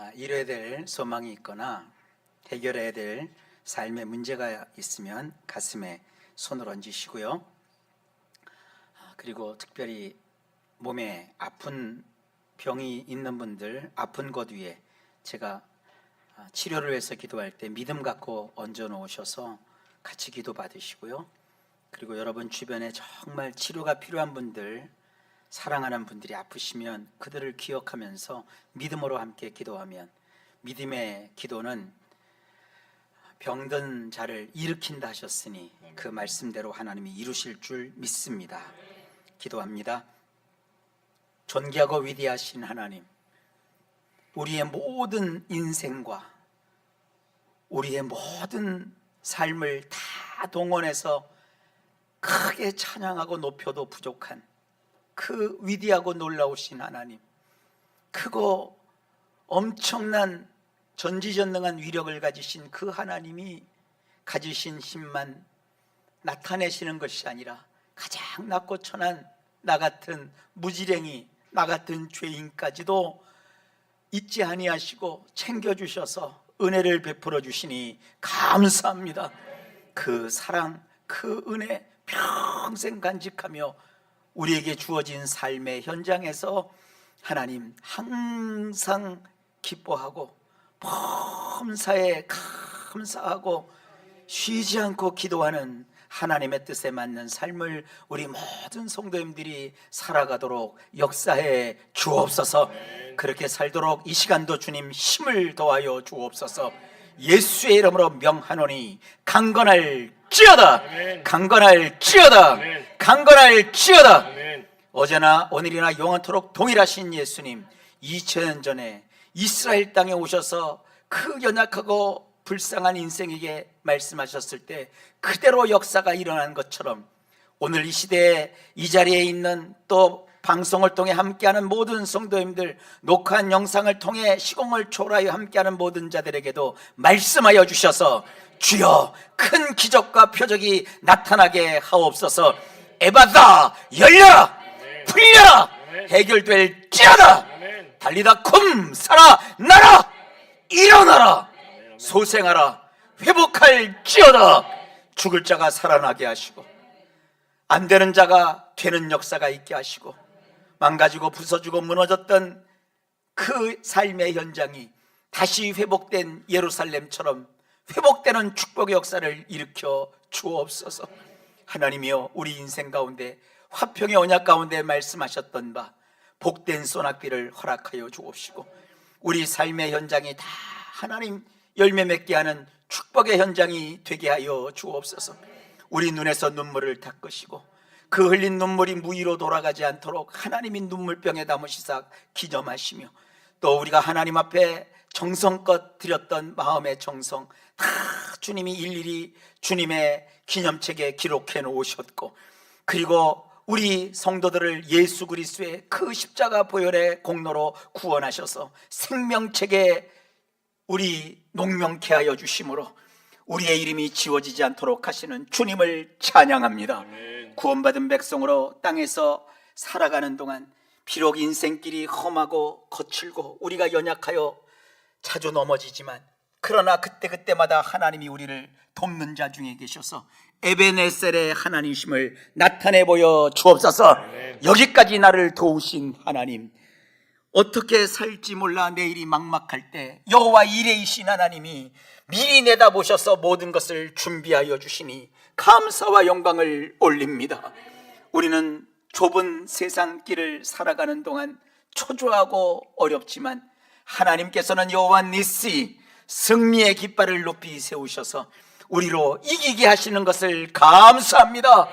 아, 이뤄야 될 소망이 있거나 해결해야 될 삶의 문제가 있으면 가슴에 손을 얹으시고요. 아, 그리고 특별히 몸에 아픈 병이 있는 분들 아픈 곳 위에 제가 아, 치료를 위해서 기도할 때 믿음 갖고 얹어 놓으셔서 같이 기도 받으시고요. 그리고 여러분 주변에 정말 치료가 필요한 분들 사랑하는 분들이 아프시면 그들을 기억하면서 믿음으로 함께 기도하면 믿음의 기도는 병든 자를 일으킨다 하셨으니 그 말씀대로 하나님이 이루실 줄 믿습니다. 기도합니다. 존귀하고 위대하신 하나님, 우리의 모든 인생과 우리의 모든 삶을 다 동원해서 크게 찬양하고 높여도 부족한 그 위대하고 놀라우신 하나님, 크고 엄청난 전지전능한 위력을 가지신 그 하나님이 가지신 힘만 나타내시는 것이 아니라 가장 낮고 천한 나 같은 무지랭이, 나 같은 죄인까지도 잊지 아니하시고 챙겨주셔서 은혜를 베풀어 주시니 감사합니다. 그 사랑, 그 은혜 평생 간직하며 우리에게 주어진 삶의 현장에서 하나님 항상 기뻐하고 범사에 감사하고 쉬지 않고 기도하는 하나님의 뜻에 맞는 삶을 우리 모든 성도님들이 살아가도록 역사해 주옵소서. 그렇게 살도록 이 시간도 주님 힘을 더하여 주옵소서. 예수의 이름으로 명하노니 강건할 지어다. 강건할 지어다. 강건할 지어다. 아멘. 어제나 오늘이나 영원토록 동일하신 예수님 2000년 전에 이스라엘 땅에 오셔서 그 연약하고 불쌍한 인생에게 말씀하셨을 때 그대로 역사가 일어난 것처럼 오늘 이 시대에 이 자리에 있는 또 방송을 통해 함께하는 모든 성도님들 녹화한 영상을 통해 시공을 초월하여 함께하는 모든 자들에게도 말씀하여 주셔서 주여 큰 기적과 표적이 나타나게 하옵소서 에바다 열려라 풀려라 해결될 지어다. 아멘. 달리다 쿰 살아 나라 일어나라 소생하라 회복할 지어다. 죽을 자가 살아나게 하시고 안 되는 자가 되는 역사가 있게 하시고 망가지고 부서지고 무너졌던 그 삶의 현장이 다시 회복된 예루살렘처럼 회복되는 축복의 역사를 일으켜 주옵소서. 하나님이여 우리 인생 가운데 화평의 언약 가운데 말씀하셨던 바 복된 소낙비를 허락하여 주옵시고 우리 삶의 현장이 다 하나님 열매 맺게 하는 축복의 현장이 되게 하여 주옵소서. 우리 눈에서 눈물을 닦으시고 그 흘린 눈물이 무의로 돌아가지 않도록 하나님이 눈물병에 담으시사 기념하시며 또 우리가 하나님 앞에 정성껏 드렸던 마음의 정성 다 주님이 일일이 주님의 기념책에 기록해 놓으셨고 그리고 우리 성도들을 예수 그리스도의 그 십자가 보혈의 공로로 구원하셔서 생명책에 우리 농명케 하여 주심으로 우리의 이름이 지워지지 않도록 하시는 주님을 찬양합니다. 구원받은 백성으로 땅에서 살아가는 동안 비록 인생길이 험하고 거칠고 우리가 연약하여 자주 넘어지지만 그러나 그때그때마다 하나님이 우리를 돕는 자 중에 계셔서 에베네셀의 하나님심을 나타내 보여 주옵소서 여기까지 나를 도우신 하나님 어떻게 살지 몰라 내일이 막막할 때 여호와 이레이신 하나님이 미리 내다보셔서 모든 것을 준비하여 주시니 감사와 영광을 올립니다. 우리는 좁은 세상 길을 살아가는 동안 초조하고 어렵지만 하나님께서는 여호와 니시 승리의 깃발을 높이 세우셔서 우리로 이기게 하시는 것을 감사합니다.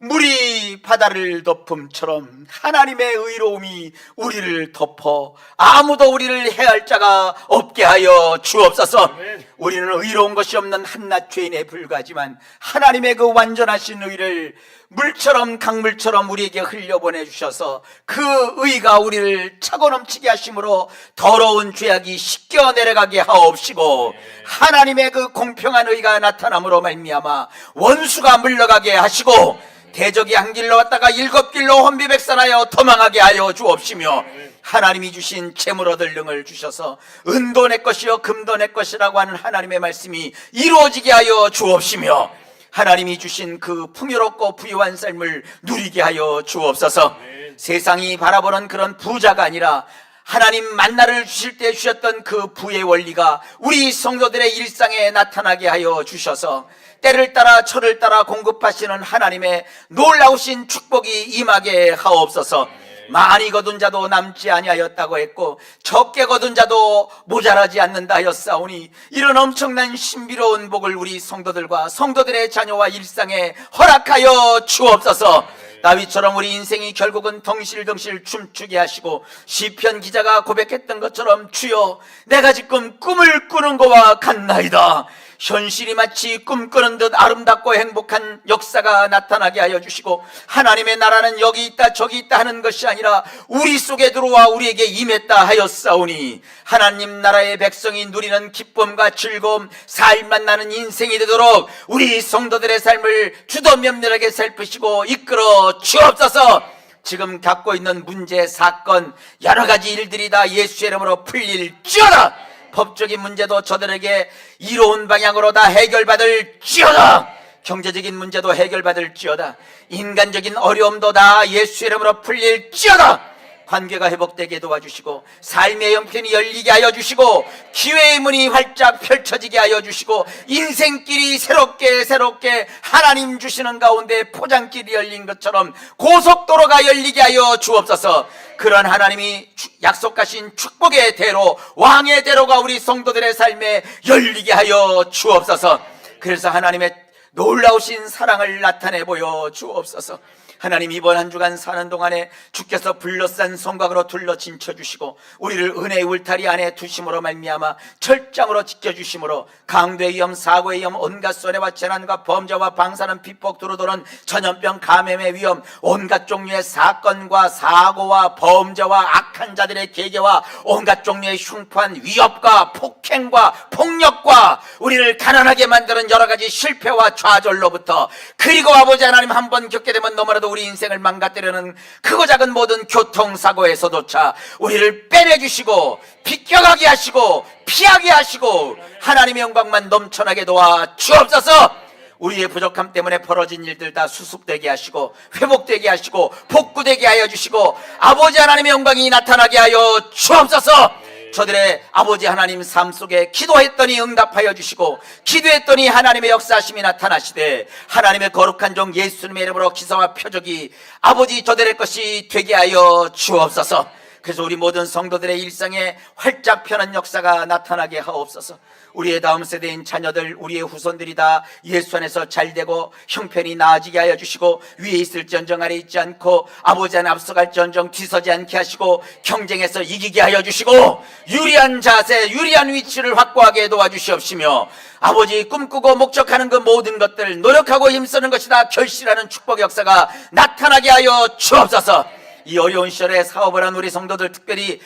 물이 바다를 덮음처럼 하나님의 의로움이 우리를 덮어 아무도 우리를 해할 자가 없게 하여 주옵소서. 우리는 의로운 것이 없는 한낱 죄인에 불과하지만 하나님의 그 완전하신 의를 물처럼 강물처럼 우리에게 흘려보내 주셔서 그 의가 우리를 차고 넘치게 하심으로 더러운 죄악이 씻겨 내려가게 하옵시고 하나님의 그 공평한 의가 나타남으로 말미암아 원수가 물러가게 하시고 대적이 한 길로 왔다가 일곱 길로 혼비백산하여 도망하게 하여 주옵시며 하나님이 주신 재물 얻을 능을 주셔서 은도 내 것이요 금도 내 것이라고 하는 하나님의 말씀이 이루어지게 하여 주옵시며 하나님이 주신 그 풍요롭고 부유한 삶을 누리게 하여 주옵소서 세상이 바라보는 그런 부자가 아니라 하나님 만나를 주실 때 주셨던 그 부의 원리가 우리 성도들의 일상에 나타나게 하여 주셔서 때를 따라 철을 따라 공급하시는 하나님의 놀라우신 축복이 임하게 하옵소서. 많이 거둔 자도 남지 아니하였다고 했고 적게 거둔 자도 모자라지 않는다 하였사오니 이런 엄청난 신비로운 복을 우리 성도들과 성도들의 자녀와 일상에 허락하여 주옵소서. 다윗처럼 우리 인생이 결국은 덩실덩실 춤추게 하시고 시편 기자가 고백했던 것처럼 주여 내가 지금 꿈을 꾸는 거와 같나이다 현실이 마치 꿈꾸는 듯 아름답고 행복한 역사가 나타나게 하여 주시고 하나님의 나라는 여기 있다 저기 있다 하는 것이 아니라 우리 속에 들어와 우리에게 임했다 하였사오니 하나님 나라의 백성이 누리는 기쁨과 즐거움 삶만 나는 인생이 되도록 우리 성도들의 삶을 주도 면밀하게 살피시고 이끌어 주옵소서 지금 갖고 있는 문제, 사건, 여러 가지 일들이 다 예수의 이름으로 풀릴지어다! 법적인 문제도 저들에게 이로운 방향으로 다 해결받을 지어다! 경제적인 문제도 해결받을 지어다! 인간적인 어려움도 다 예수의 이름으로 풀릴 지어다! 관계가 회복되게 도와주시고 삶의 형편이 열리게 하여 주시고 기회의 문이 활짝 펼쳐지게 하여 주시고 인생길이 새롭게 새롭게 하나님 주시는 가운데 포장길이 열린 것처럼 고속도로가 열리게 하여 주옵소서 그런 하나님이 주- 약속하신 축복의 대로 왕의 대로가 우리 성도들의 삶에 열리게 하여 주옵소서 그래서 하나님의 놀라우신 사랑을 나타내 보여 주옵소서. 하나님 이번 한 주간 사는 동안에 주께서 불러싼 성곽으로 둘러 진쳐 주시고 우리를 은혜의 울타리 안에 두심으로 말미암아 철장으로 지켜 주심으로 강도의 위험, 사고의 위험, 온갖 손해와 재난과 범죄와 방사능 비폭 두루도는 전염병 감염의 위험, 온갖 종류의 사건과 사고와 범죄와 악한 자들의 계계와 온갖 종류의 흉포한 위협과 폭행과 폭력과 우리를 가난하게 만드는 여러 가지 실패와 좌절로부터 그리고 아버지 하나님 한 번 겪게 되면 너무나도 우리 인생을 망가뜨리는 크고 작은 모든 교통사고에서조차 우리를 빼내주시고 비껴가게 하시고 피하게 하시고 하나님의 영광만 넘쳐나게 도와 주옵소서. 우리의 부족함 때문에 벌어진 일들 다 수습되게 하시고 회복되게 하시고 복구되게 하여 주시고 아버지 하나님의 영광이 나타나게 하여 주옵소서 저들의 아버지 하나님 삶 속에 기도했더니 응답하여 주시고 기도했더니 하나님의 역사하심이 나타나시되 하나님의 거룩한 종 예수님의 이름으로 기사와 표적이 아버지 저들의 것이 되게 하여 주옵소서 그래서 우리 모든 성도들의 일상에 활짝 펴는 역사가 나타나게 하옵소서. 우리의 다음 세대인 자녀들, 우리의 후손들이 다 예수 안에서 잘 되고 형편이 나아지게 하여 주시고 위에 있을전정 아래 있지 않고 아버지 안에 앞서갈전정 뒤서지 않게 하시고 경쟁에서 이기게 하여 주시고 유리한 자세, 유리한 위치를 확보하게 도와주시옵시며 아버지 꿈꾸고 목적하는 그 모든 것들 노력하고 힘쓰는 것이 다 결실하는 축복 역사가 나타나게 하여 주옵소서. 이 어려운 시절에 사업을 한 우리 성도들 특별히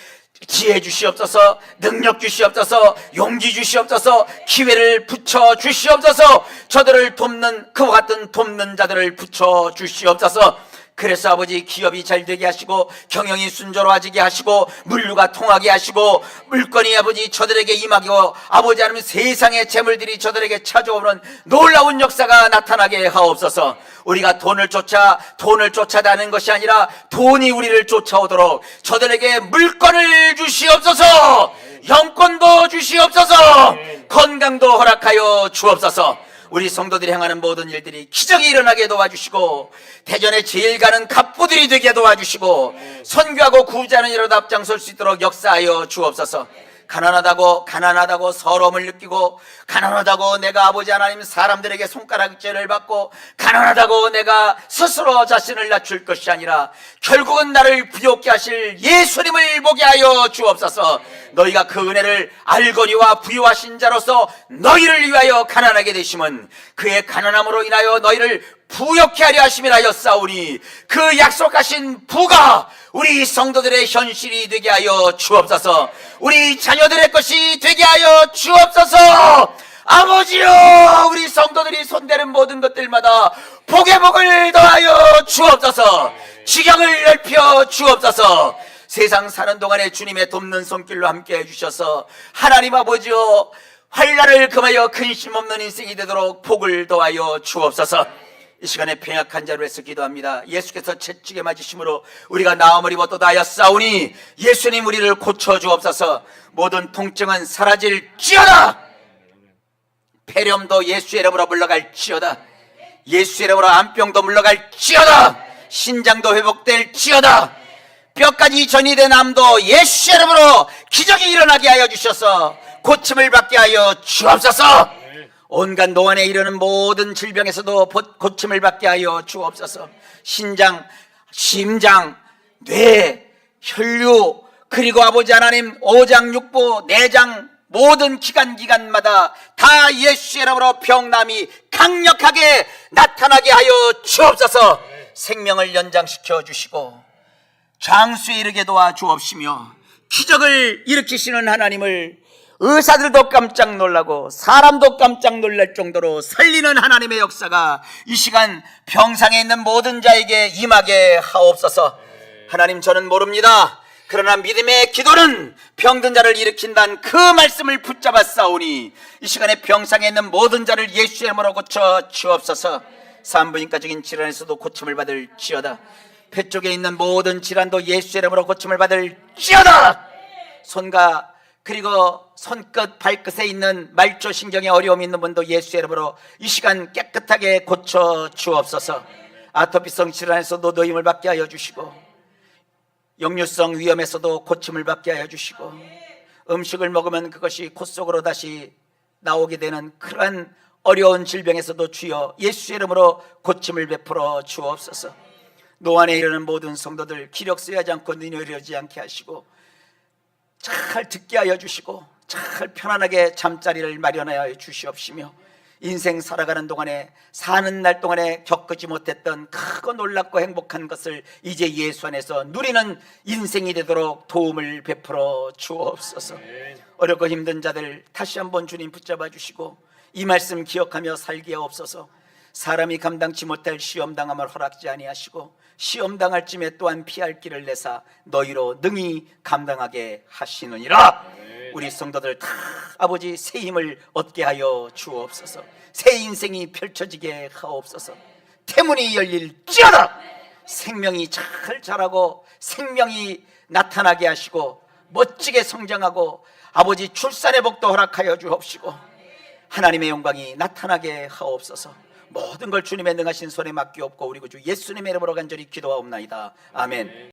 지혜 주시옵소서, 능력 주시옵소서, 용기 주시옵소서, 기회를 붙여 주시옵소서, 저들을 돕는 그와 같은 돕는 자들을 붙여 주시옵소서. 그래서 아버지 기업이 잘 되게 하시고 경영이 순조로워지게 하시고 물류가 통하게 하시고 물건이 아버지 저들에게 임하고 아버지 하나님 세상의 재물들이 저들에게 찾아오는 놀라운 역사가 나타나게 하옵소서. 우리가 돈을 쫓아 돈을 쫓아다는 것이 아니라 돈이 우리를 쫓아오도록 저들에게 물건을 주시옵소서. 영권도 주시옵소서. 건강도 허락하여 주옵소서 우리 성도들이 행하는 모든 일들이 기적이 일어나게 도와주시고 대전에 제일 가는 갑부들이 되게 도와주시고 선교하고 구자는 일어나 앞장설 수 있도록 역사하여 주옵소서. 가난하다고 가난하다고 서러움을 느끼고 가난하다고 내가 아버지 하나님 사람들에게 손가락질을 받고 가난하다고 내가 스스로 자신을 낮출 것이 아니라 결국은 나를 부욕케 하실 예수님을 보게 하여 주옵소서. 너희가 그 은혜를 알거니와 부유하신 자로서 너희를 위하여 가난하게 되심은 그의 가난함으로 인하여 너희를 부욕케 하려 하심이라 하였사오니 그 약속하신 부가 우리 성도들의 현실이 되게 하여 주옵소서. 우리 자녀들의 것이 되게 하여 주옵소서. 아버지여 우리 성도들이 손대는 모든 것들마다 복의 복을 더하여 주옵소서. 지경을 넓혀 주옵소서. 세상 사는 동안에 주님의 돕는 손길로 함께 해주셔서 하나님 아버지여 환란을 금하여 근심 없는 인생이 되도록 복을 더하여 주옵소서 이 시간에 병약한 자로 해서 기도합니다. 예수께서 채찍에 맞으심으로 우리가 나음을 입어 또다하여 싸우니 예수님 우리를 고쳐 주옵소서. 모든 통증은 사라질지어다! 폐렴도 예수의 이름으로 물러갈지어다. 예수의 이름으로 암병도 물러갈지어다. 신장도 회복될지어다. 뼈까지 전이 된 암도 예수의 이름으로 기적이 일어나게 하여 주셔서 고침을 받게 하여 주옵소서 온갖 노안에 이르는 모든 질병에서도 보- 고침을 받게 하여 주옵소서. 신장, 심장, 뇌, 혈류 그리고 아버지 하나님 오장 육부 내장 모든 기관 기관마다 다 예수의 이름으로 병남이 강력하게 나타나게 하여 주옵소서. 생명을 연장시켜 주시고 장수에 이르게 도와 주옵시며 기적을 일으키시는 하나님을 의사들도 깜짝 놀라고 사람도 깜짝 놀랄 정도로 살리는 하나님의 역사가 이 시간 병상에 있는 모든 자에게 임하게 하옵소서. 하나님 저는 모릅니다. 그러나 믿음의 기도는 병든 자를 일으킨다는 그 말씀을 붙잡아 싸우니 이 시간에 병상에 있는 모든 자를 예수의 이름으로 고쳐 주옵소서. 산부인과적인 질환에서도 고침을 받을 지어다. 폐 쪽에 있는 모든 질환도 예수의 이름으로 고침을 받을 지어다. 손과 그리고 손끝 발끝에 있는 말조 신경에 어려움이 있는 분도 예수의 이름으로 이 시간 깨끗하게 고쳐 주옵소서. 아토피성 질환에서도 노임을 받게 하여 주시고 역류성 위험에서도 고침을 받게 하여 주시고 음식을 먹으면 그것이 콧 속으로 다시 나오게 되는 그러한 어려운 질병에서도 주여 예수의 이름으로 고침을 베풀어 주옵소서. 노안에 이르는 모든 성도들 기력 쓰여하지 않고 눈이 어려지 않게 하시고 잘 듣게 하여 주시고 잘 편안하게 잠자리를 마련하여 주시옵시며 인생 살아가는 동안에 사는 날 동안에 겪지 못했던 크고 놀랍고 행복한 것을 이제 예수 안에서 누리는 인생이 되도록 도움을 베풀어 주옵소서. 어렵고 힘든 자들 다시 한번 주님 붙잡아 주시고 이 말씀 기억하며 살게 하옵소서 사람이 감당치 못할 시험 당함을 허락지 아니하시고 시험 당할 쯤에 또한 피할 길을 내사 너희로 능히 감당하게 하시느니라. 우리 성도들 다 아버지 새 힘을 얻게 하여 주옵소서. 새 인생이 펼쳐지게 하옵소서. 태문이 열릴지어다. 생명이 잘 자라고 생명이 나타나게 하시고 멋지게 성장하고 아버지 출산의 복도 허락하여 주옵시고 하나님의 영광이 나타나게 하옵소서. 모든 걸 주님의 능하신 손에 맡기옵고 우리 구주 예수님의 이름으로 간절히 기도하옵나이다. 아멘.